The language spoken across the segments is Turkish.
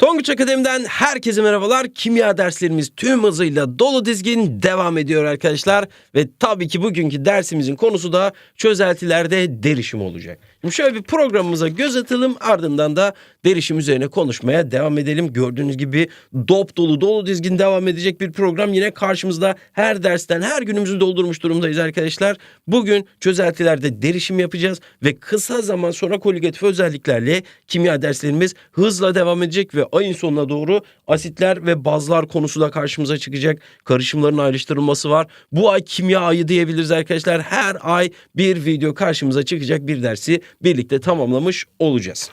Tonguç Akademi'den herkese merhabalar. Kimya derslerimiz tüm hızıyla dolu dizgin devam ediyor arkadaşlar. Ve tabii ki bugünkü dersimizin konusu da çözeltilerde derişim olacak. Şimdi şöyle bir programımıza göz atalım ardından da derişim üzerine konuşmaya devam edelim. Gördüğünüz gibi dop dolu dolu dizgin devam edecek bir program yine karşımızda. Her dersten her günümüzü doldurmuş durumdayız arkadaşlar. Bugün çözeltilerde derişim yapacağız ve kısa zaman sonra koligatif özelliklerle kimya derslerimiz hızla devam edecek ve ayın sonuna doğru asitler ve bazlar konusu da karşımıza çıkacak. Karışımların ayrıştırılması var. Bu ay kimya ayı diyebiliriz arkadaşlar. Her ay bir video karşımıza çıkacak bir dersi birlikte tamamlamış olacağız.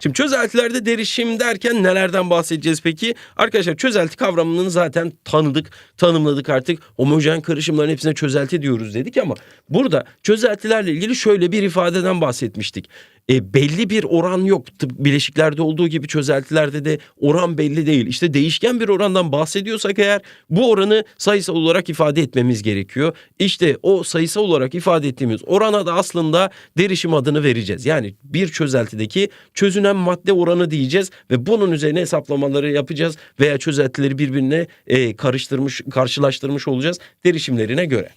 Şimdi çözeltilerde derişim derken nelerden bahsedeceğiz peki? Arkadaşlar çözelti kavramını zaten tanıdık, tanımladık artık. Homojen karışımların hepsine çözelti diyoruz dedik ama burada çözeltilerle ilgili şöyle bir ifadeden bahsetmiştik. E, belli bir oran yok. Tıp bileşiklerde olduğu gibi çözeltilerde de oran belli değil. İşte değişken bir orandan bahsediyorsak eğer bu oranı sayısal olarak ifade etmemiz gerekiyor. İşte o sayısal olarak ifade ettiğimiz orana da aslında derişim adını vereceğiz. Yani bir çözeltideki çözünen madde oranı diyeceğiz ve bunun üzerine hesaplamaları yapacağız veya çözeltileri birbirine e, karıştırmış, karşılaştırmış olacağız derişimlerine göre.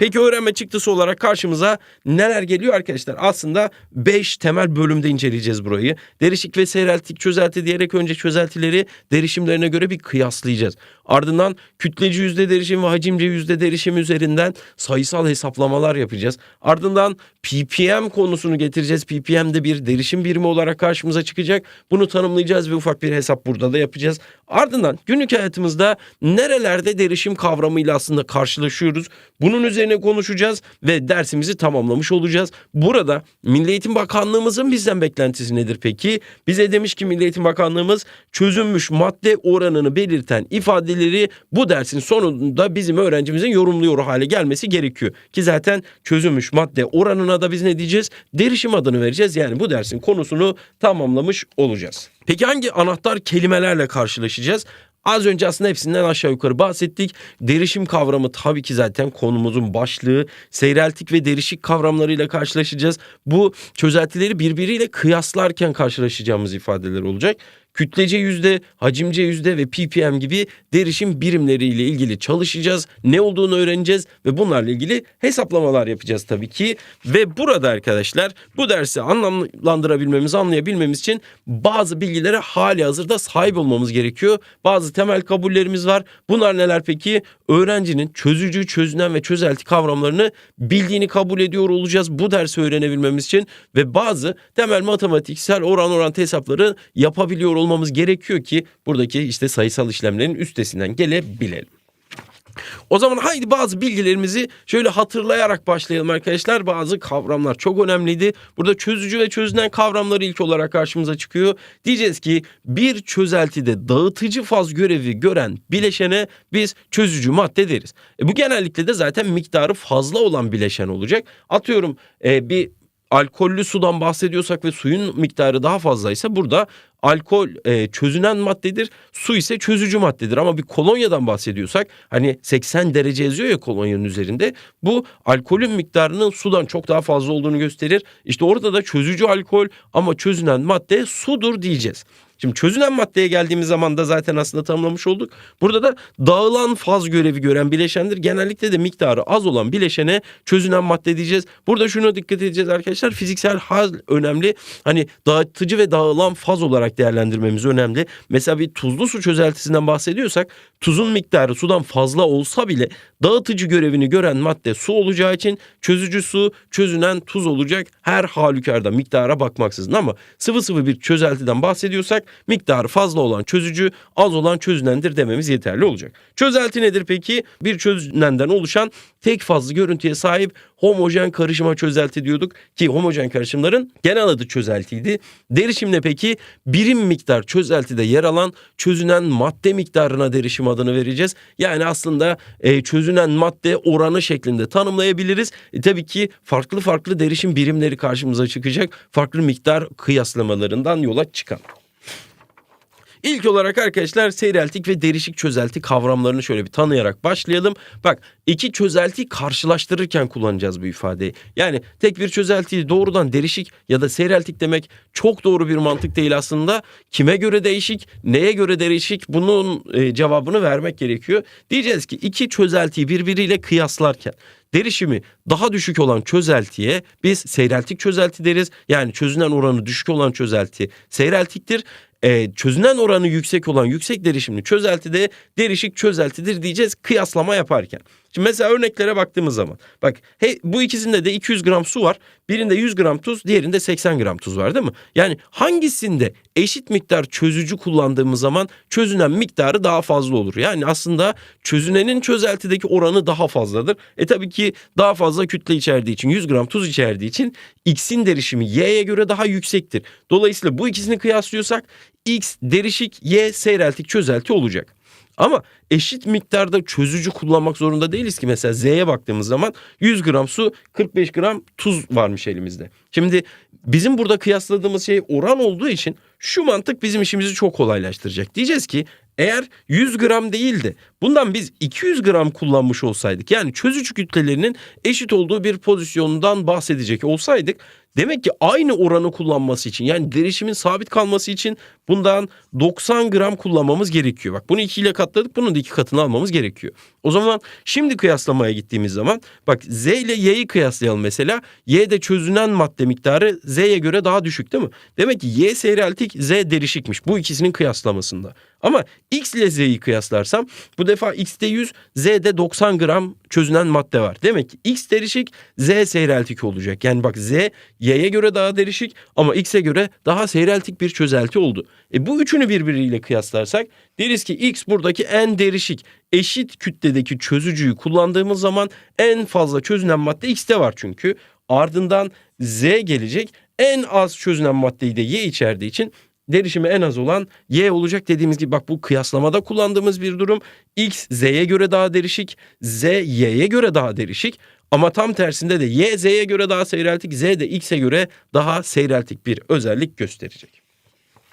Peki öğrenme çıktısı olarak karşımıza neler geliyor arkadaşlar? Aslında 5 temel bölümde inceleyeceğiz burayı. Derişik ve seyreltik çözelti diyerek önce çözeltileri derişimlerine göre bir kıyaslayacağız. Ardından kütleci yüzde derişim ve hacimce yüzde derişim üzerinden sayısal hesaplamalar yapacağız. Ardından ppm konusunu getireceğiz. ppm de bir derişim birimi olarak karşımıza çıkacak. Bunu tanımlayacağız ve ufak bir hesap burada da yapacağız. Ardından günlük hayatımızda nerelerde derişim kavramıyla aslında karşılaşıyoruz. Bunun üzerine konuşacağız ve dersimizi tamamlamış olacağız. Burada Milli Eğitim Bakanlığımızın bizden beklentisi nedir peki? Bize demiş ki Milli Eğitim Bakanlığımız çözünmüş madde oranını belirten ifadeleri bu dersin sonunda bizim öğrencimizin yorumluyor hale gelmesi gerekiyor. Ki zaten çözünmüş madde oranına da biz ne diyeceğiz? Derişim adını vereceğiz. Yani bu dersin konusunu tamamlamış olacağız. Peki hangi anahtar kelimelerle karşılaşacağız? Az önce aslında hepsinden aşağı yukarı bahsettik. Derişim kavramı tabii ki zaten konumuzun başlığı. Seyreltik ve derişik kavramlarıyla karşılaşacağız. Bu çözeltileri birbiriyle kıyaslarken karşılaşacağımız ifadeler olacak. Kütlece yüzde, hacimce yüzde ve ppm gibi derişim birimleriyle ilgili çalışacağız. Ne olduğunu öğreneceğiz ve bunlarla ilgili hesaplamalar yapacağız tabii ki. Ve burada arkadaşlar bu dersi anlamlandırabilmemiz, anlayabilmemiz için bazı bilgilere hali hazırda sahip olmamız gerekiyor. Bazı temel kabullerimiz var. Bunlar neler peki? Öğrencinin çözücü, çözünen ve çözelti kavramlarını bildiğini kabul ediyor olacağız bu dersi öğrenebilmemiz için ve bazı temel matematiksel oran orantı hesapları yapabiliyor olmamız gerekiyor ki buradaki işte sayısal işlemlerin üstesinden gelebilelim. O zaman haydi bazı bilgilerimizi şöyle hatırlayarak başlayalım arkadaşlar. Bazı kavramlar çok önemliydi. Burada çözücü ve çözünen kavramları ilk olarak karşımıza çıkıyor. Diyeceğiz ki bir çözeltide dağıtıcı faz görevi gören bileşene biz çözücü madde deriz. E bu genellikle de zaten miktarı fazla olan bileşen olacak. Atıyorum e, bir alkollü sudan bahsediyorsak ve suyun miktarı daha fazlaysa burada alkol e, çözünen maddedir. Su ise çözücü maddedir. Ama bir kolonyadan bahsediyorsak hani 80 derece yazıyor ya kolonyanın üzerinde. Bu alkolün miktarının sudan çok daha fazla olduğunu gösterir. İşte orada da çözücü alkol ama çözünen madde sudur diyeceğiz. Şimdi çözünen maddeye geldiğimiz zaman da zaten aslında tanımlamış olduk. Burada da dağılan faz görevi gören bileşendir. Genellikle de miktarı az olan bileşene çözünen madde diyeceğiz. Burada şuna dikkat edeceğiz arkadaşlar. Fiziksel hal önemli. Hani dağıtıcı ve dağılan faz olarak değerlendirmemiz önemli. Mesela bir tuzlu su çözeltisinden bahsediyorsak tuzun miktarı sudan fazla olsa bile dağıtıcı görevini gören madde su olacağı için çözücü su çözünen tuz olacak. Her halükarda miktara bakmaksızın ama sıvı sıvı bir çözeltiden bahsediyorsak miktarı fazla olan çözücü az olan çözünendir dememiz yeterli olacak. Çözelti nedir peki? Bir çözünenden oluşan tek fazlı görüntüye sahip homojen karışıma çözelti diyorduk ki homojen karışımların genel adı çözeltiydi. Derişim ne peki? Birim miktar çözeltide yer alan çözünen madde miktarına derişim adını vereceğiz. Yani aslında e, çözünen madde oranı şeklinde tanımlayabiliriz. E, tabii ki farklı farklı derişim birimleri karşımıza çıkacak. Farklı miktar kıyaslamalarından yola çıkan. İlk olarak arkadaşlar seyreltik ve derişik çözelti kavramlarını şöyle bir tanıyarak başlayalım. Bak iki çözeltiyi karşılaştırırken kullanacağız bu ifadeyi. Yani tek bir çözeltiyi doğrudan derişik ya da seyreltik demek çok doğru bir mantık değil aslında. Kime göre değişik, neye göre derişik bunun e, cevabını vermek gerekiyor. Diyeceğiz ki iki çözeltiyi birbiriyle kıyaslarken derişimi daha düşük olan çözeltiye biz seyreltik çözelti deriz. Yani çözünen oranı düşük olan çözelti seyreltiktir. Ee, çözünen oranı yüksek olan yüksek derişimli çözelti de derişik çözeltidir diyeceğiz kıyaslama yaparken. Şimdi mesela örneklere baktığımız zaman bak he, bu ikisinde de 200 gram su var. Birinde 100 gram tuz, diğerinde 80 gram tuz var değil mi? Yani hangisinde eşit miktar çözücü kullandığımız zaman çözünen miktarı daha fazla olur. Yani aslında çözünenin çözeltideki oranı daha fazladır. E tabii ki daha fazla kütle içerdiği için 100 gram tuz içerdiği için X'in derişimi Y'ye göre daha yüksektir. Dolayısıyla bu ikisini kıyaslıyorsak X derişik Y seyreltik çözelti olacak. Ama eşit miktarda çözücü kullanmak zorunda değiliz ki. Mesela Z'ye baktığımız zaman 100 gram su 45 gram tuz varmış elimizde. Şimdi bizim burada kıyasladığımız şey oran olduğu için şu mantık bizim işimizi çok kolaylaştıracak. Diyeceğiz ki eğer 100 gram değildi bundan biz 200 gram kullanmış olsaydık yani çözücü kütlelerinin eşit olduğu bir pozisyondan bahsedecek olsaydık demek ki aynı oranı kullanması için yani derişimin sabit kalması için bundan 90 gram kullanmamız gerekiyor. Bak bunu 2 ile katladık bunun da 2 katını almamız gerekiyor. O zaman şimdi kıyaslamaya gittiğimiz zaman bak Z ile Y'yi kıyaslayalım mesela. Y'de çözünen madde miktarı Z'ye göre daha düşük değil mi? Demek ki Y seyreltik Z derişikmiş bu ikisinin kıyaslamasında. Ama X ile Z'yi kıyaslarsam bu defa X'te 100 Z'de 90 gram çözünen madde var. Demek ki X derişik Z seyreltik olacak. Yani bak Z Y'ye göre daha derişik ama X'e göre daha seyreltik bir çözelti oldu. E bu üçünü birbiriyle kıyaslarsak deriz ki X buradaki en derişik eşit kütledeki çözücüyü kullandığımız zaman en fazla çözünen madde X'te var çünkü. Ardından Z gelecek en az çözünen maddeyi de Y içerdiği için derişimi en az olan Y olacak dediğimiz gibi bak bu kıyaslamada kullandığımız bir durum. X Z'ye göre daha derişik, Z Y'ye göre daha derişik. Ama tam tersinde de Y Z'ye göre daha seyreltik, Z de X'e göre daha seyreltik bir özellik gösterecek.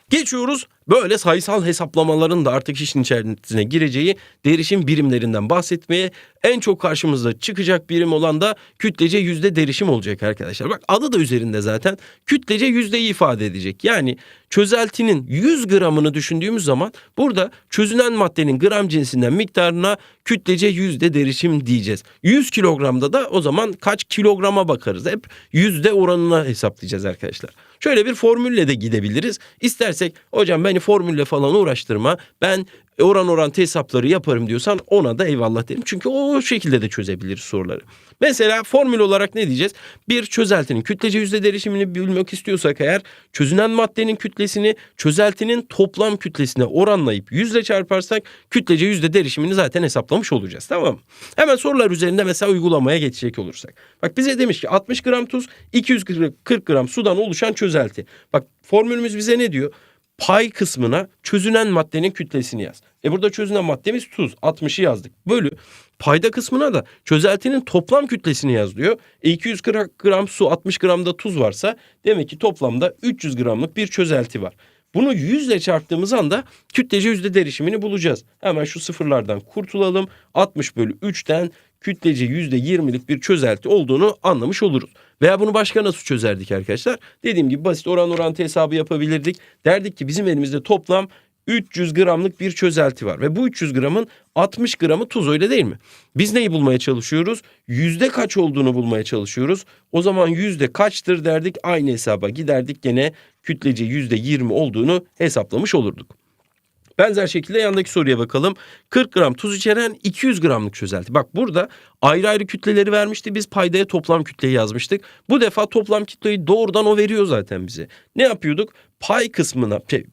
Geçiyoruz böyle sayısal hesaplamaların da artık işin içerisine gireceği derişim birimlerinden bahsetmeye. En çok karşımıza çıkacak birim olan da kütlece yüzde derişim olacak arkadaşlar. Bak adı da üzerinde zaten kütlece yüzdeyi ifade edecek. Yani çözeltinin 100 gramını düşündüğümüz zaman burada çözünen maddenin gram cinsinden miktarına kütlece yüzde derişim diyeceğiz. 100 kilogramda da o zaman kaç kilograma bakarız. Hep yüzde oranına hesaplayacağız arkadaşlar. Şöyle bir formülle de gidebiliriz. İstersek hocam beni formülle falan uğraştırma. Ben oran orantı hesapları yaparım diyorsan ona da eyvallah derim. Çünkü o şekilde de çözebiliriz soruları. Mesela formül olarak ne diyeceğiz? Bir çözeltinin kütlece yüzde derişimini bilmek istiyorsak eğer çözünen maddenin kütlesini çözeltinin toplam kütlesine oranlayıp yüzle çarparsak kütlece yüzde derişimini zaten hesaplamış olacağız. Tamam mı? Hemen sorular üzerinde mesela uygulamaya geçecek olursak. Bak bize demiş ki 60 gram tuz 240 gram sudan oluşan çözelti. Bak formülümüz bize ne diyor? Pay kısmına çözünen maddenin kütlesini yaz. E burada çözünen maddemiz tuz. 60'ı yazdık. Bölü payda kısmına da çözeltinin toplam kütlesini yaz diyor. E 240 gram su 60 gram da tuz varsa demek ki toplamda 300 gramlık bir çözelti var. Bunu 100 ile çarptığımız anda kütlece yüzde derişimini bulacağız. Hemen şu sıfırlardan kurtulalım. 60 bölü 3'ten kütlece yüzde 20'lik bir çözelti olduğunu anlamış oluruz. Veya bunu başka nasıl çözerdik arkadaşlar? Dediğim gibi basit oran orantı hesabı yapabilirdik. Derdik ki bizim elimizde toplam 300 gramlık bir çözelti var ve bu 300 gramın 60 gramı tuz öyle değil mi? Biz neyi bulmaya çalışıyoruz? Yüzde kaç olduğunu bulmaya çalışıyoruz. O zaman yüzde kaçtır derdik aynı hesaba giderdik gene kütlece yüzde 20 olduğunu hesaplamış olurduk. Benzer şekilde yandaki soruya bakalım. 40 gram tuz içeren 200 gramlık çözelti. Bak burada ayrı ayrı kütleleri vermişti. Biz paydaya toplam kütleyi yazmıştık. Bu defa toplam kütleyi doğrudan o veriyor zaten bize. Ne yapıyorduk? Pay kısmına şey,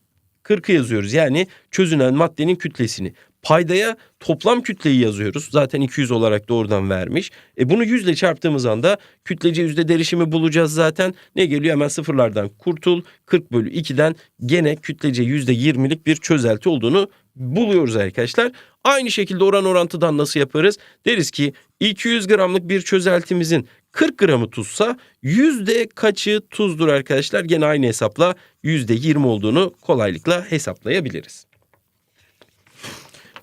40'ı yazıyoruz. Yani çözünen maddenin kütlesini. Paydaya toplam kütleyi yazıyoruz. Zaten 200 olarak doğrudan vermiş. E bunu 100 ile çarptığımız anda kütlece yüzde derişimi bulacağız zaten. Ne geliyor? Hemen sıfırlardan kurtul. 40 bölü 2'den gene kütlece yüzde 20'lik bir çözelti olduğunu buluyoruz arkadaşlar. Aynı şekilde oran orantıdan nasıl yaparız? Deriz ki 200 gramlık bir çözeltimizin 40 gramı tuzsa yüzde kaçı tuzdur arkadaşlar? Gene aynı hesapla yüzde 20 olduğunu kolaylıkla hesaplayabiliriz.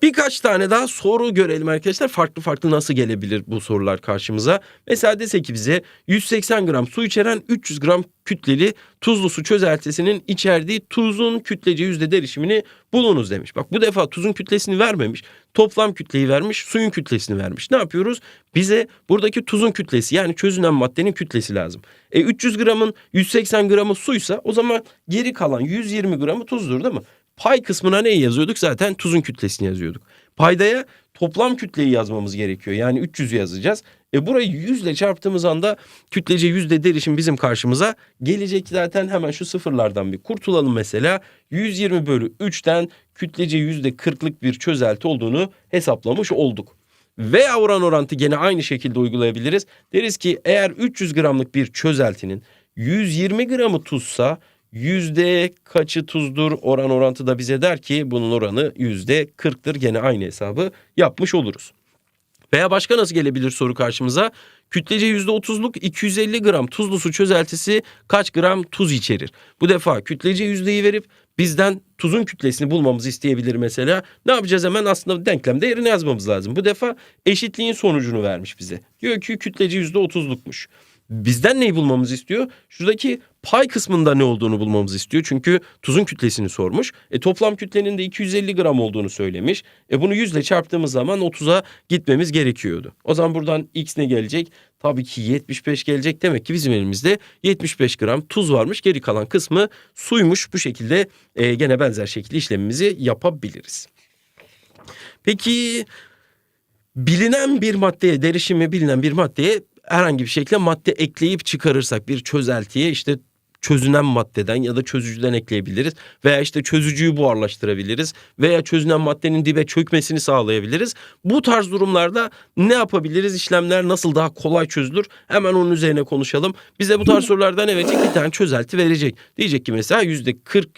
Birkaç tane daha soru görelim arkadaşlar. Farklı farklı nasıl gelebilir bu sorular karşımıza? Mesela dese ki bize 180 gram su içeren 300 gram kütleli tuzlu su çözeltisinin içerdiği tuzun kütlece yüzde derişimini bulunuz demiş. Bak bu defa tuzun kütlesini vermemiş. Toplam kütleyi vermiş, suyun kütlesini vermiş. Ne yapıyoruz? Bize buradaki tuzun kütlesi yani çözünen maddenin kütlesi lazım. E 300 gramın 180 gramı suysa o zaman geri kalan 120 gramı tuzdur değil mi? Pay kısmına neyi yazıyorduk? Zaten tuzun kütlesini yazıyorduk. Paydaya toplam kütleyi yazmamız gerekiyor. Yani 300'ü yazacağız. E burayı 100 ile çarptığımız anda kütlece yüzde derişim bizim karşımıza gelecek. Zaten hemen şu sıfırlardan bir kurtulalım mesela. 120 bölü 3'ten kütlece yüzde 40'lık bir çözelti olduğunu hesaplamış olduk. Veya oran orantı gene aynı şekilde uygulayabiliriz. Deriz ki eğer 300 gramlık bir çözeltinin 120 gramı tuzsa yüzde kaçı tuzdur oran orantı da bize der ki bunun oranı yüzde 40'tır. Gene aynı hesabı yapmış oluruz. Veya başka nasıl gelebilir soru karşımıza? Kütlece %30'luk 250 gram tuzlu su çözeltisi kaç gram tuz içerir? Bu defa kütlece yüzdeyi verip bizden tuzun kütlesini bulmamızı isteyebilir mesela. Ne yapacağız hemen aslında denklem değerini yazmamız lazım. Bu defa eşitliğin sonucunu vermiş bize. Diyor ki kütlece %30'lukmuş. Bizden neyi bulmamızı istiyor? Şuradaki pay kısmında ne olduğunu bulmamızı istiyor. Çünkü tuzun kütlesini sormuş. E toplam kütlenin de 250 gram olduğunu söylemiş. E bunu 100 ile çarptığımız zaman 30'a gitmemiz gerekiyordu. O zaman buradan x ne gelecek? Tabii ki 75 gelecek. Demek ki bizim elimizde 75 gram tuz varmış. Geri kalan kısmı suymuş. Bu şekilde e, gene benzer şekilde işlemimizi yapabiliriz. Peki bilinen bir maddeye, derişimi bilinen bir maddeye herhangi bir şekilde madde ekleyip çıkarırsak bir çözeltiye işte çözünen maddeden ya da çözücüden ekleyebiliriz veya işte çözücüyü buharlaştırabiliriz veya çözünen maddenin dibe çökmesini sağlayabiliriz. Bu tarz durumlarda ne yapabiliriz? İşlemler nasıl daha kolay çözülür? Hemen onun üzerine konuşalım. Bize bu tarz sorulardan evet bir tane çözelti verecek. Diyecek ki mesela yüzde 40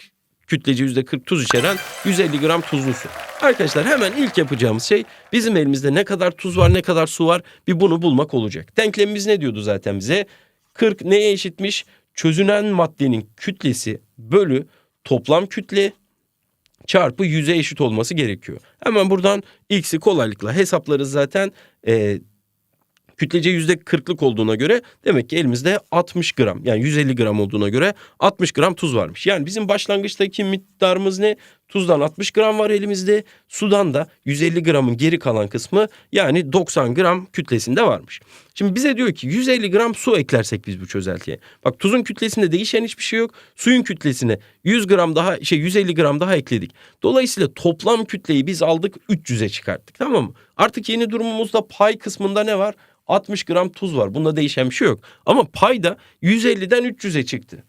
kütleci yüzde 40 tuz içeren 150 gram tuzlu su. Arkadaşlar hemen ilk yapacağımız şey bizim elimizde ne kadar tuz var ne kadar su var bir bunu bulmak olacak. Denklemimiz ne diyordu zaten bize? 40 neye eşitmiş? Çözünen maddenin kütlesi bölü toplam kütle çarpı 100'e eşit olması gerekiyor. Hemen buradan x'i kolaylıkla hesaplarız zaten. Ee, kütlece yüzde 40'lık olduğuna göre demek ki elimizde 60 gram yani 150 gram olduğuna göre 60 gram tuz varmış. Yani bizim başlangıçtaki miktarımız ne? Tuzdan 60 gram var elimizde. Sudan da 150 gramın geri kalan kısmı yani 90 gram kütlesinde varmış. Şimdi bize diyor ki 150 gram su eklersek biz bu çözeltiye. Bak tuzun kütlesinde değişen hiçbir şey yok. Suyun kütlesine 100 gram daha şey 150 gram daha ekledik. Dolayısıyla toplam kütleyi biz aldık 300'e çıkarttık tamam mı? Artık yeni durumumuzda pay kısmında ne var? 60 gram tuz var. Bunda değişen bir şey yok. Ama payda 150'den 300'e çıktı.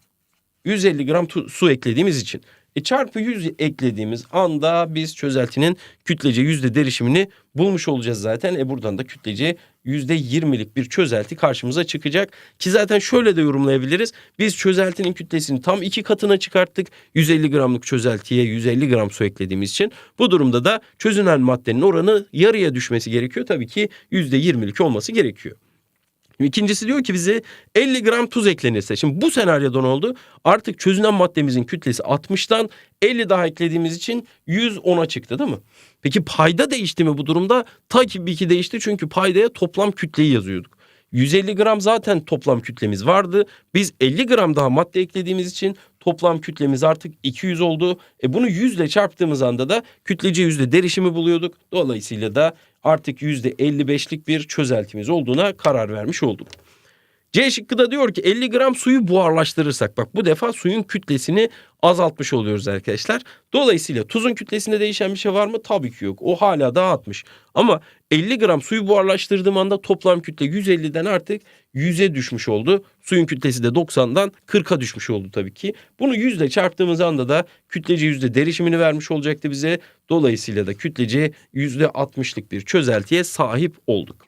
150 gram su eklediğimiz için. E çarpı 100 eklediğimiz anda biz çözeltinin kütlece yüzde derişimini bulmuş olacağız zaten. E buradan da kütlece yüzde 20'lik bir çözelti karşımıza çıkacak. Ki zaten şöyle de yorumlayabiliriz. Biz çözeltinin kütlesini tam iki katına çıkarttık. 150 gramlık çözeltiye 150 gram su eklediğimiz için. Bu durumda da çözünen maddenin oranı yarıya düşmesi gerekiyor. Tabii ki yüzde 20'lik olması gerekiyor. İkincisi diyor ki bize 50 gram tuz eklenirse. Şimdi bu senaryoda ne oldu? Artık çözünen maddemizin kütlesi 60'tan 50 daha eklediğimiz için 110'a çıktı değil mi? Peki payda değişti mi bu durumda? Tabii ki değişti çünkü paydaya toplam kütleyi yazıyorduk. 150 gram zaten toplam kütlemiz vardı. Biz 50 gram daha madde eklediğimiz için toplam kütlemiz artık 200 oldu. E bunu 100 ile çarptığımız anda da kütlece yüzde derişimi buluyorduk. Dolayısıyla da artık yüzde 55'lik bir çözeltimiz olduğuna karar vermiş olduk. C şıkkı da diyor ki 50 gram suyu buharlaştırırsak bak bu defa suyun kütlesini azaltmış oluyoruz arkadaşlar. Dolayısıyla tuzun kütlesinde değişen bir şey var mı? Tabii ki yok. O hala 60. Ama 50 gram suyu buharlaştırdığım anda toplam kütle 150'den artık 100'e düşmüş oldu. Suyun kütlesi de 90'dan 40'a düşmüş oldu tabii ki. Bunu 100 ile çarptığımız anda da kütlece yüzde derişimini vermiş olacaktı bize. Dolayısıyla da kütlece yüzde 60'lık bir çözeltiye sahip olduk.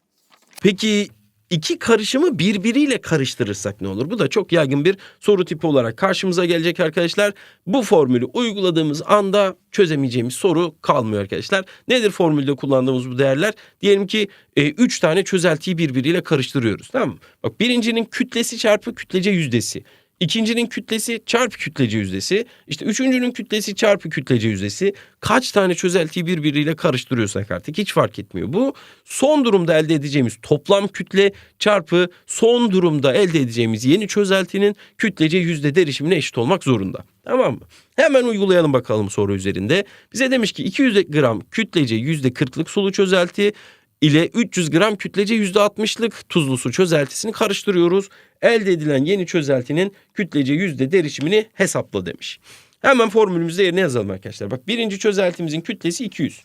Peki iki karışımı birbiriyle karıştırırsak ne olur? Bu da çok yaygın bir soru tipi olarak karşımıza gelecek arkadaşlar. Bu formülü uyguladığımız anda çözemeyeceğimiz soru kalmıyor arkadaşlar. Nedir formülde kullandığımız bu değerler? Diyelim ki 3 tane çözeltiyi birbiriyle karıştırıyoruz. Tamam mı? Bak birincinin kütlesi çarpı kütlece yüzdesi. İkincinin kütlesi çarpı kütlece yüzdesi. İşte üçüncünün kütlesi çarpı kütlece yüzdesi. Kaç tane çözeltiyi birbiriyle karıştırıyorsak artık hiç fark etmiyor. Bu son durumda elde edeceğimiz toplam kütle çarpı son durumda elde edeceğimiz yeni çözeltinin kütlece yüzde derişimine eşit olmak zorunda. Tamam mı? Hemen uygulayalım bakalım soru üzerinde. Bize demiş ki 200 gram kütlece yüzde 40'lık sulu çözelti ile 300 gram kütlece %60'lık tuzlu su çözeltisini karıştırıyoruz. Elde edilen yeni çözeltinin kütlece yüzde derişimini hesapla demiş. Hemen formülümüzde yerine yazalım arkadaşlar. Bak birinci çözeltimizin kütlesi 200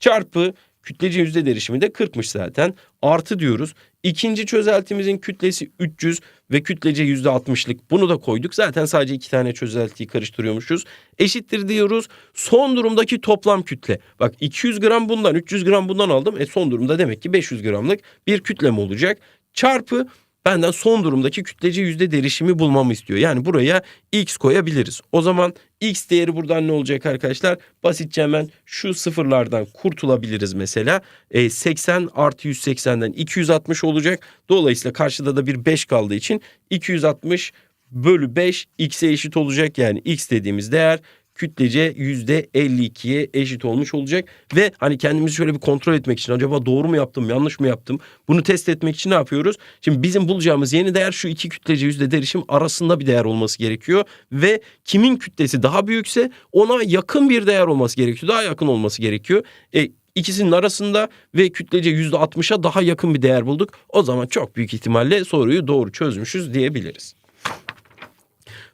çarpı kütlece yüzde derişimi de 40'mış zaten. Artı diyoruz. İkinci çözeltimizin kütlesi 300 ve kütlece yüzde 60'lık. Bunu da koyduk. Zaten sadece iki tane çözeltiyi karıştırıyormuşuz. Eşittir diyoruz. Son durumdaki toplam kütle. Bak 200 gram bundan 300 gram bundan aldım. E son durumda demek ki 500 gramlık bir kütlem olacak. Çarpı benden son durumdaki kütlece yüzde derişimi bulmamı istiyor. Yani buraya x koyabiliriz. O zaman x değeri buradan ne olacak arkadaşlar? Basitçe hemen şu sıfırlardan kurtulabiliriz mesela. E, 80 artı 180'den 260 olacak. Dolayısıyla karşıda da bir 5 kaldığı için 260 bölü 5 x'e eşit olacak. Yani x dediğimiz değer kütlece %52'ye eşit olmuş olacak. Ve hani kendimizi şöyle bir kontrol etmek için acaba doğru mu yaptım yanlış mı yaptım? Bunu test etmek için ne yapıyoruz? Şimdi bizim bulacağımız yeni değer şu iki kütlece yüzde derişim arasında bir değer olması gerekiyor. Ve kimin kütlesi daha büyükse ona yakın bir değer olması gerekiyor. Daha yakın olması gerekiyor. E, ikisinin arasında ve kütlece yüzde 60'a daha yakın bir değer bulduk. O zaman çok büyük ihtimalle soruyu doğru çözmüşüz diyebiliriz.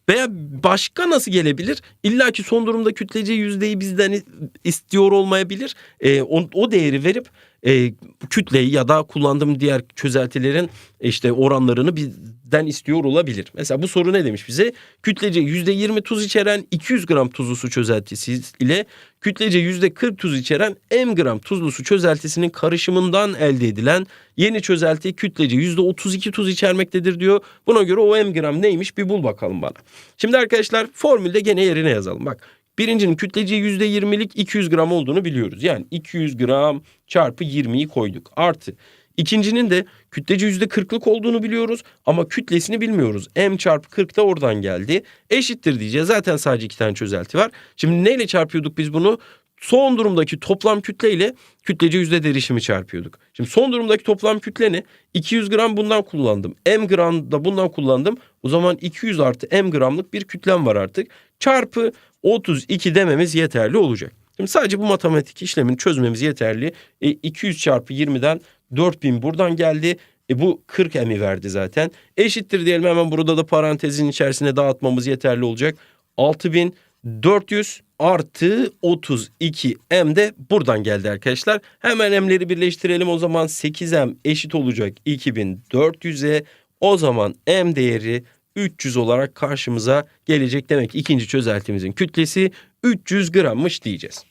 Veya başka nasıl gelebilir? İlla ki son durumda kütlece yüzdeyi bizden istiyor olmayabilir. E, o, o değeri verip e, kütleyi ya da kullandığım diğer çözeltilerin işte oranlarını bizden istiyor olabilir. Mesela bu soru ne demiş bize? Kütlece yüzde yirmi tuz içeren 200 gram tuzlu su çözeltisi ile kütlece yüzde 40 tuz içeren m gram tuzlu su çözeltisinin karışımından elde edilen yeni çözelti kütlece yüzde 32 tuz içermektedir diyor. Buna göre o m gram neymiş bir bul bakalım bana. Şimdi arkadaşlar formülde gene yerine yazalım. Bak Birincinin kütleci %20'lik 200 gram olduğunu biliyoruz. Yani 200 gram çarpı 20'yi koyduk. Artı İkincinin de kütleci %40'lık olduğunu biliyoruz ama kütlesini bilmiyoruz. M çarpı 40 da oradan geldi. Eşittir diyeceğiz. Zaten sadece iki tane çözelti var. Şimdi neyle çarpıyorduk biz bunu? Son durumdaki toplam kütle ile kütlece yüzde derişimi çarpıyorduk. Şimdi son durumdaki toplam kütle ne? 200 gram bundan kullandım. M gram da bundan kullandım. O zaman 200 artı M gramlık bir kütlem var artık. Çarpı 32 dememiz yeterli olacak. Şimdi sadece bu matematik işlemini çözmemiz yeterli. E, 200 çarpı 20'den 4000 buradan geldi. E bu 40 emi verdi zaten. Eşittir diyelim hemen burada da parantezin içerisine dağıtmamız yeterli olacak. 6400 artı 32 m de buradan geldi arkadaşlar. Hemen m'leri birleştirelim o zaman 8m eşit olacak 2400'e. O zaman m değeri 300 olarak karşımıza gelecek demek. İkinci çözeltimizin kütlesi 300 grammış diyeceğiz.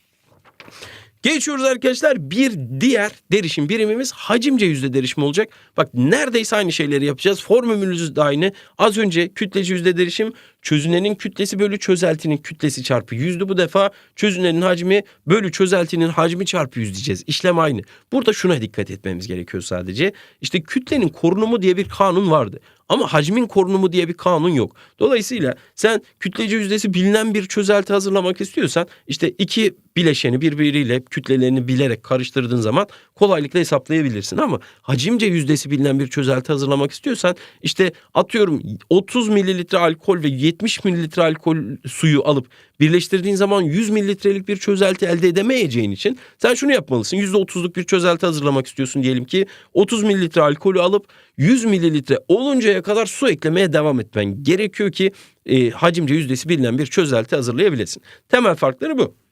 Geçiyoruz arkadaşlar bir diğer derişim birimimiz hacimce yüzde derişim olacak. Bak neredeyse aynı şeyleri yapacağız. Formülümüz de aynı. Az önce kütleci yüzde derişim çözünenin kütlesi bölü çözeltinin kütlesi çarpı yüzdü. Bu defa çözünenin hacmi bölü çözeltinin hacmi çarpı yüz diyeceğiz. İşlem aynı. Burada şuna dikkat etmemiz gerekiyor sadece. İşte kütlenin korunumu diye bir kanun vardı. Ama hacmin korunumu diye bir kanun yok. Dolayısıyla sen kütlece yüzdesi bilinen bir çözelti hazırlamak istiyorsan işte iki bileşeni birbiriyle kütlelerini bilerek karıştırdığın zaman kolaylıkla hesaplayabilirsin. Ama hacimce yüzdesi bilinen bir çözelti hazırlamak istiyorsan işte atıyorum 30 mililitre alkol ve 70 mililitre alkol suyu alıp birleştirdiğin zaman 100 mililitrelik bir çözelti elde edemeyeceğin için sen şunu yapmalısın. %30'luk bir çözelti hazırlamak istiyorsun diyelim ki 30 mililitre alkolü alıp 100 mililitre oluncaya kadar su eklemeye devam etmen gerekiyor ki e, hacimce yüzdesi bilinen bir çözelti hazırlayabilesin. Temel farkları bu.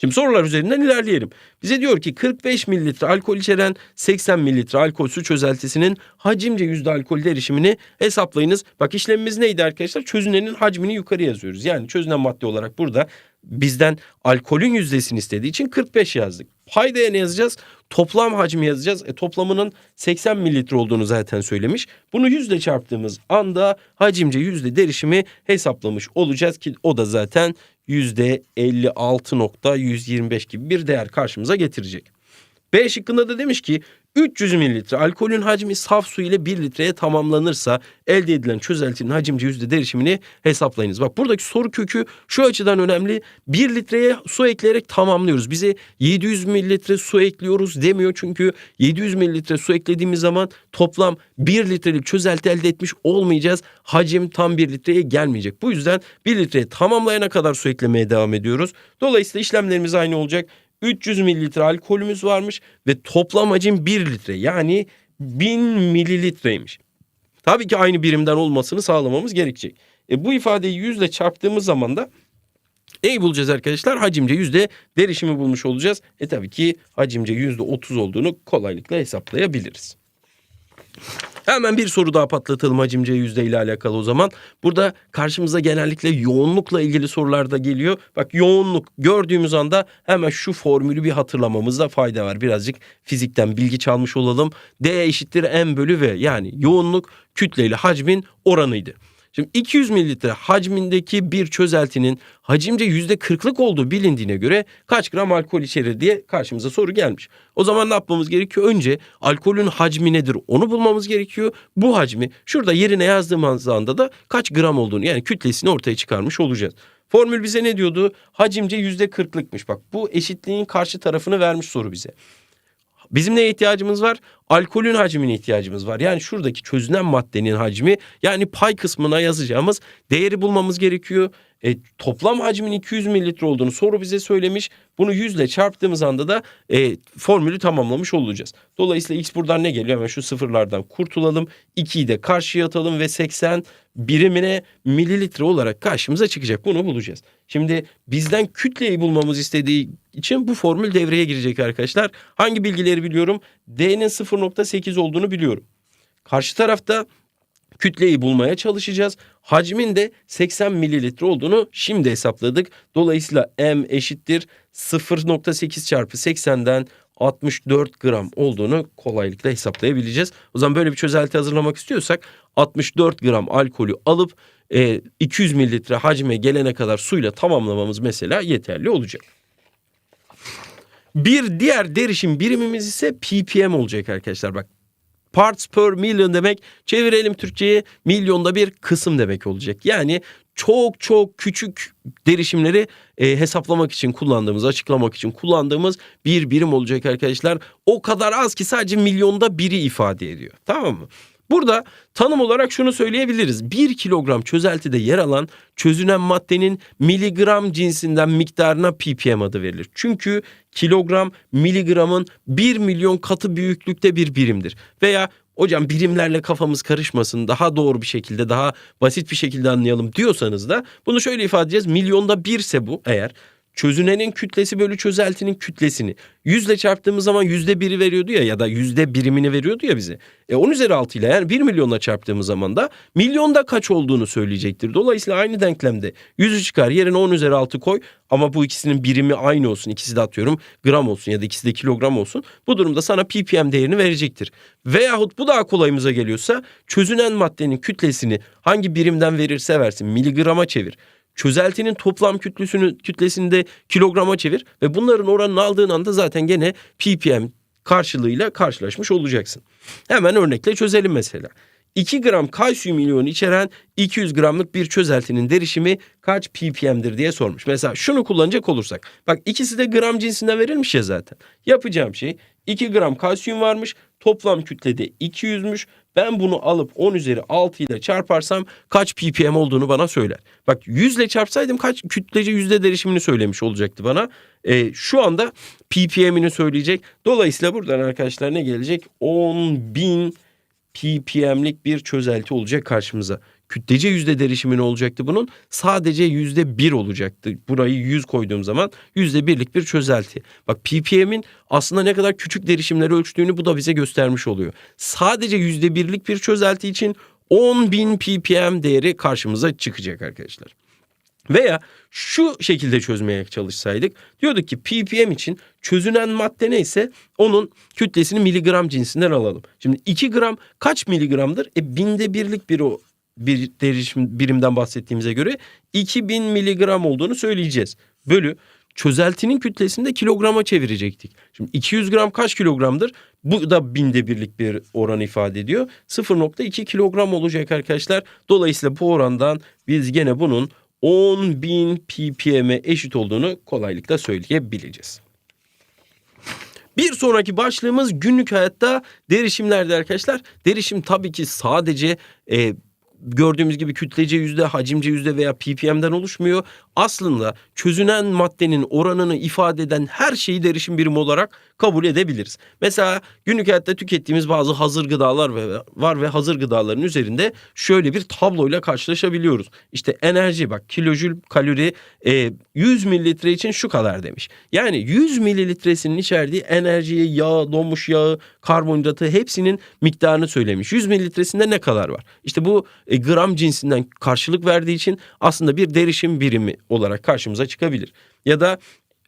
Şimdi sorular üzerinden ilerleyelim. Bize diyor ki 45 mililitre alkol içeren 80 mililitre alkol su çözeltisinin hacimce yüzde alkol derişimini hesaplayınız. Bak işlemimiz neydi arkadaşlar? Çözünenin hacmini yukarı yazıyoruz. Yani çözünen madde olarak burada bizden alkolün yüzdesini istediği için 45 yazdık. Paydaya ne yazacağız? Toplam hacmi yazacağız. E, toplamının 80 mililitre olduğunu zaten söylemiş. Bunu yüzle çarptığımız anda hacimce yüzde derişimi hesaplamış olacağız ki o da zaten yüzde 56.125 gibi bir değer karşımıza getirecek. B şıkkında da demiş ki 300 mililitre alkolün hacmi saf su ile 1 litreye tamamlanırsa elde edilen çözeltinin hacimce yüzde derişimini hesaplayınız. Bak buradaki soru kökü şu açıdan önemli. 1 litreye su ekleyerek tamamlıyoruz. Bize 700 mililitre su ekliyoruz demiyor. Çünkü 700 mililitre su eklediğimiz zaman toplam 1 litrelik çözelti elde etmiş olmayacağız. Hacim tam 1 litreye gelmeyecek. Bu yüzden 1 litreye tamamlayana kadar su eklemeye devam ediyoruz. Dolayısıyla işlemlerimiz aynı olacak. 300 mililitre alkolümüz varmış ve toplam hacim 1 litre yani 1000 mililitreymiş. Tabii ki aynı birimden olmasını sağlamamız gerekecek. E bu ifadeyi yüzle çarptığımız zaman da neyi bulacağız arkadaşlar? Hacimce yüzde derişimi bulmuş olacağız. E tabii ki hacimce yüzde 30 olduğunu kolaylıkla hesaplayabiliriz. Hemen bir soru daha patlatalım hacimce yüzde ile alakalı o zaman. Burada karşımıza genellikle yoğunlukla ilgili sorular da geliyor. Bak yoğunluk gördüğümüz anda hemen şu formülü bir hatırlamamızda fayda var. Birazcık fizikten bilgi çalmış olalım. D eşittir M bölü V yani yoğunluk kütle ile hacmin oranıydı. Şimdi 200 mililitre hacmindeki bir çözeltinin hacimce yüzde kırklık olduğu bilindiğine göre kaç gram alkol içerir diye karşımıza soru gelmiş. O zaman ne yapmamız gerekiyor? Önce alkolün hacmi nedir onu bulmamız gerekiyor. Bu hacmi şurada yerine yazdığımız anda da kaç gram olduğunu yani kütlesini ortaya çıkarmış olacağız. Formül bize ne diyordu? Hacimce yüzde kırklıkmış. Bak bu eşitliğin karşı tarafını vermiş soru bize. Bizim neye ihtiyacımız var? Alkolün hacmine ihtiyacımız var. Yani şuradaki çözünen maddenin hacmi yani pay kısmına yazacağımız değeri bulmamız gerekiyor. E, toplam hacmin 200 mililitre olduğunu soru bize söylemiş. Bunu 100 ile çarptığımız anda da e, formülü tamamlamış olacağız. Dolayısıyla x buradan ne geliyor? Hemen şu sıfırlardan kurtulalım. 2'yi de karşıya atalım ve 80 birimine mililitre olarak karşımıza çıkacak. Bunu bulacağız. Şimdi bizden kütleyi bulmamız istediği için bu formül devreye girecek arkadaşlar. Hangi bilgileri biliyorum? D'nin 0.8 olduğunu biliyorum. Karşı tarafta kütleyi bulmaya çalışacağız. Hacmin de 80 mililitre olduğunu şimdi hesapladık. Dolayısıyla M eşittir 0.8 çarpı 80'den 64 gram olduğunu kolaylıkla hesaplayabileceğiz. O zaman böyle bir çözelti hazırlamak istiyorsak 64 gram alkolü alıp e, 200 mililitre hacme gelene kadar suyla tamamlamamız mesela yeterli olacak. Bir diğer derişim birimimiz ise ppm olacak arkadaşlar. Bak parts per million demek çevirelim Türkçe'ye milyonda bir kısım demek olacak. Yani çok çok küçük derişimleri e, hesaplamak için kullandığımız, açıklamak için kullandığımız bir birim olacak arkadaşlar. O kadar az ki sadece milyonda biri ifade ediyor. Tamam mı? Burada tanım olarak şunu söyleyebiliriz. 1 kilogram çözeltide yer alan çözünen maddenin miligram cinsinden miktarına ppm adı verilir. Çünkü kilogram miligramın 1 milyon katı büyüklükte bir birimdir. Veya hocam birimlerle kafamız karışmasın daha doğru bir şekilde daha basit bir şekilde anlayalım diyorsanız da bunu şöyle ifade edeceğiz. Milyonda birse bu eğer çözünenin kütlesi bölü çözeltinin kütlesini yüzle çarptığımız zaman yüzde biri veriyordu ya ya da yüzde birimini veriyordu ya bize. E 10 üzeri 6 ile yani 1 milyonla çarptığımız zaman da milyonda kaç olduğunu söyleyecektir. Dolayısıyla aynı denklemde yüzü çıkar yerine 10 üzeri 6 koy ama bu ikisinin birimi aynı olsun. İkisi de atıyorum gram olsun ya da ikisi de kilogram olsun. Bu durumda sana ppm değerini verecektir. Veyahut bu daha kolayımıza geliyorsa çözünen maddenin kütlesini hangi birimden verirse versin miligrama çevir çözeltinin toplam kütlesini kütlesini de kilograma çevir ve bunların oranını aldığın anda zaten gene ppm karşılığıyla karşılaşmış olacaksın. Hemen örnekle çözelim mesela. 2 gram kalsiyum iyonu içeren 200 gramlık bir çözeltinin derişimi kaç ppm'dir diye sormuş. Mesela şunu kullanacak olursak. Bak ikisi de gram cinsinden verilmiş ya zaten. Yapacağım şey 2 gram kalsiyum varmış. Toplam kütlede 200'müş. Ben bunu alıp 10 üzeri 6 ile çarparsam kaç ppm olduğunu bana söyler. Bak 100 ile çarpsaydım kaç kütlece yüzde derişimini söylemiş olacaktı bana. E, şu anda ppm'ini söyleyecek. Dolayısıyla buradan arkadaşlar ne gelecek? 10.000 ppm'lik bir çözelti olacak karşımıza. Kütlece yüzde derişimi ne olacaktı bunun? Sadece yüzde bir olacaktı. Burayı 100 koyduğum zaman yüzde birlik bir çözelti. Bak ppm'in aslında ne kadar küçük derişimleri ölçtüğünü bu da bize göstermiş oluyor. Sadece yüzde birlik bir çözelti için 10.000 ppm değeri karşımıza çıkacak arkadaşlar. Veya şu şekilde çözmeye çalışsaydık. Diyorduk ki ppm için çözünen madde neyse onun kütlesini miligram cinsinden alalım. Şimdi 2 gram kaç miligramdır? E binde birlik bir o bir derişim birimden bahsettiğimize göre 2000 miligram olduğunu söyleyeceğiz. Bölü çözeltinin kütlesini de kilograma çevirecektik. Şimdi 200 gram kaç kilogramdır? Bu da binde birlik bir oran ifade ediyor. 0.2 kilogram olacak arkadaşlar. Dolayısıyla bu orandan biz gene bunun 10.000 ppm'e eşit olduğunu kolaylıkla söyleyebileceğiz. Bir sonraki başlığımız günlük hayatta derişimlerdi arkadaşlar. Derişim tabii ki sadece e, gördüğümüz gibi kütlece yüzde, hacimce yüzde veya ppm'den oluşmuyor. Aslında çözünen maddenin oranını ifade eden her şeyi derişim birimi olarak kabul edebiliriz. Mesela günlük hayatta tükettiğimiz bazı hazır gıdalar var ve hazır gıdaların üzerinde şöyle bir tabloyla karşılaşabiliyoruz. İşte enerji bak kilojül kalori e, 100 mililitre için şu kadar demiş. Yani 100 mililitresinin içerdiği enerjiyi, yağı, donmuş yağı, karbonhidratı hepsinin miktarını söylemiş. 100 mililitresinde ne kadar var? İşte bu e, gram cinsinden karşılık verdiği için aslında bir derişim birimi olarak karşımıza çıkabilir. Ya da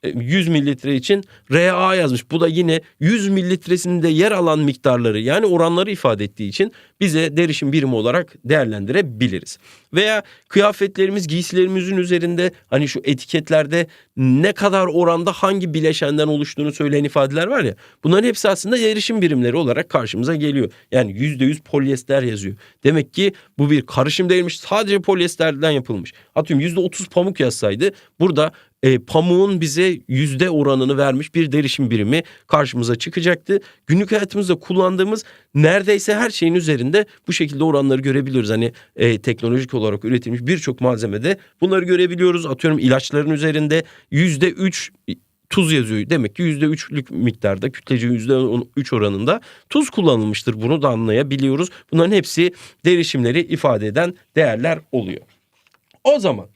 100 mililitre için RA yazmış. Bu da yine 100 mililitresinde yer alan miktarları yani oranları ifade ettiği için bize derişim birimi olarak değerlendirebiliriz. Veya kıyafetlerimiz, giysilerimizin üzerinde hani şu etiketlerde ne kadar oranda hangi bileşenden oluştuğunu söyleyen ifadeler var ya. Bunların hepsi aslında derişim birimleri olarak karşımıza geliyor. Yani %100 polyester yazıyor. Demek ki bu bir karışım değilmiş. Sadece polyesterden yapılmış. Atıyorum %30 pamuk yazsaydı burada e, pamuğun bize yüzde oranını vermiş bir derişim birimi karşımıza çıkacaktı. Günlük hayatımızda kullandığımız neredeyse her şeyin üzerinde bu şekilde oranları görebiliyoruz. Hani e, teknolojik olarak üretilmiş birçok malzemede bunları görebiliyoruz. Atıyorum ilaçların üzerinde yüzde üç tuz yazıyor. Demek ki yüzde üçlük miktarda kütlece yüzde üç oranında tuz kullanılmıştır. Bunu da anlayabiliyoruz. Bunların hepsi derişimleri ifade eden değerler oluyor. O zaman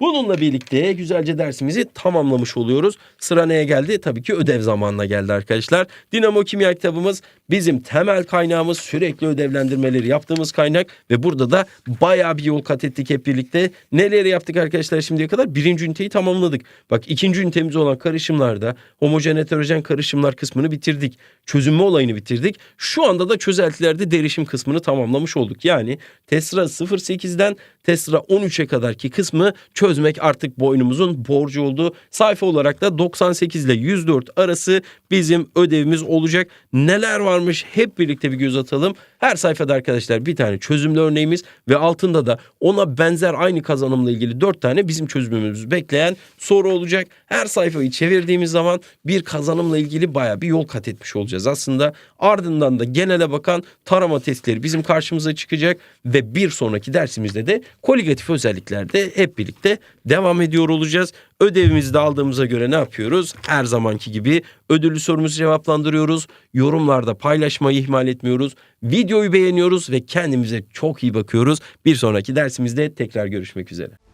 bununla birlikte güzelce dersimizi tamamlamış oluyoruz. Sıra neye geldi? Tabii ki ödev zamanına geldi arkadaşlar. Dinamo Kimya kitabımız bizim temel kaynağımız sürekli ödevlendirmeleri yaptığımız kaynak ve burada da bayağı bir yol kat ettik hep birlikte. Neleri yaptık arkadaşlar şimdiye kadar? Birinci üniteyi tamamladık. Bak ikinci ünitemiz olan karışımlarda homojen heterojen karışımlar kısmını bitirdik. Çözünme olayını bitirdik. Şu anda da çözeltilerde derişim kısmını tamamlamış olduk. Yani Tesla 08'den Tesla 13'e kadarki kısmı çözmek artık boynumuzun borcu oldu. Sayfa olarak da 98 ile 104 arası bizim ödevimiz olacak. Neler varmış hep birlikte bir göz atalım. Her sayfada arkadaşlar bir tane çözümlü örneğimiz ve altında da ona benzer aynı kazanımla ilgili 4 tane bizim çözümümüz bekleyen soru olacak. Her sayfayı çevirdiğimiz zaman bir kazanımla ilgili baya bir yol kat etmiş olacağız aslında. Ardından da genele bakan tarama testleri bizim karşımıza çıkacak ve bir sonraki dersimizde de koligatif özelliklerde hep birlikte devam ediyor olacağız. Ödevimizi de aldığımıza göre ne yapıyoruz? Her zamanki gibi ödüllü sorumuzu cevaplandırıyoruz. Yorumlarda paylaşmayı ihmal etmiyoruz. Videoyu beğeniyoruz ve kendimize çok iyi bakıyoruz. Bir sonraki dersimizde tekrar görüşmek üzere.